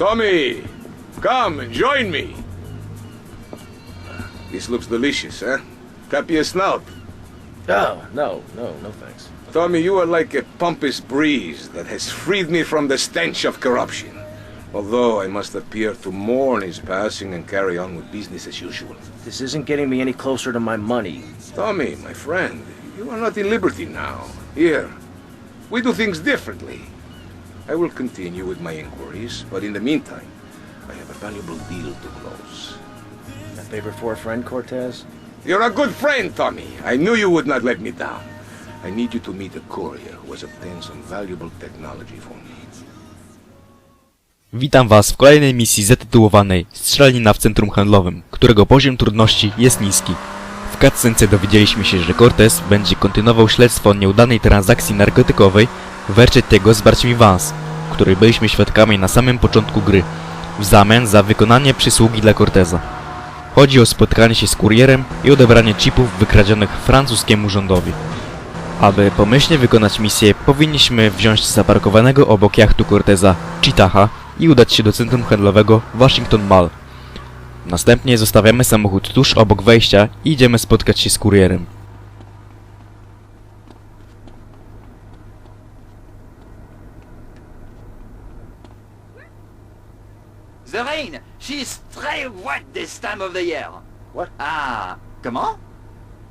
Tommy, come and join me. This looks delicious, huh? Tap your snout. Oh, no, no, no thanks. Tommy, you are like a pompous breeze that has freed me from the stench of corruption. Although I must appear to mourn his passing and carry on with business as usual. This isn't getting me any closer to my money. Tommy, my friend, you are not in liberty now. Here, we do things differently. I will continue with my inquiries, but in the meantime, I have a valuable deal to close. My favorite for a friend, Cortez? You're a good friend, Tommy. I knew you would not let me down. I need you to meet a courier who has obtained some valuable technology for me. Witam Was w kolejnej misji zatytułowanej Strzelanina w centrum handlowym, którego poziom trudności jest niski. W cutscence dowiedzieliśmy się, że Cortez będzie kontynuował śledztwo nieudanej transakcji narkotykowej w Ercetiego z braćmi Vance, której byliśmy świadkami na samym początku gry, w zamian za wykonanie przysługi dla Corteza. Chodzi o spotkanie się z kurierem i odebranie chipów wykradzionych francuskiemu rządowi. Aby pomyślnie wykonać misję, powinniśmy wziąć zaparkowanego obok jachtu Corteza Chitaha i udać się do centrum handlowego Washington Mall. Następnie zostawiamy samochód tuż obok wejścia i idziemy spotkać się z kurierem. The rain, she's très wet this time of the year. What? Ah, comment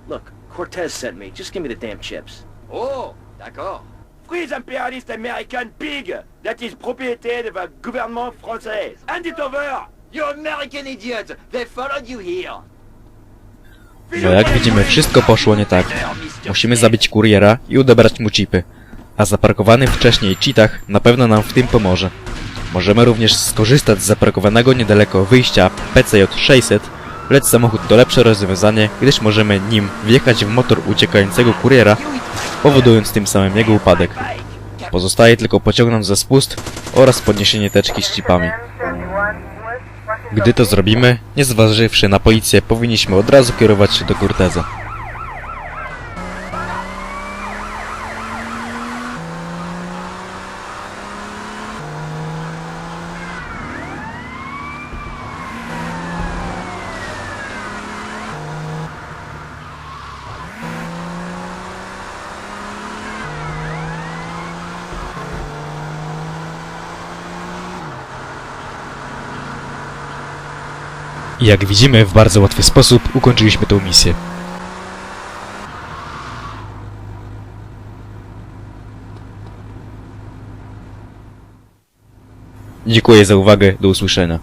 Look, Cortez sent me. Just give me the damn chips. Oh, d'accord. Freeze impérialiste américaine pig that is propriété votre gouvernement français. Hand it over! You American idiot! They followed you here. No jak widzimy, wszystko poszło nie tak. Musimy zabić kuriera i odebrać mu chipy. A zaparkowany wcześniej cheatach na pewno nam w tym pomoże. Możemy również skorzystać z zaparkowanego niedaleko wyjścia PCJ-600, lecz samochód to lepsze rozwiązanie, gdyż możemy nim wjechać w motor uciekającego kuriera, powodując tym samym jego upadek. Pozostaje tylko pociągnąć za spust oraz podniesienie teczki z chipami. Gdy to zrobimy, nie zważywszy na policję, powinniśmy od razu kierować się do Corteza. I jak widzimy, w bardzo łatwy sposób ukończyliśmy tę misję. Dziękuję za uwagę, do usłyszenia.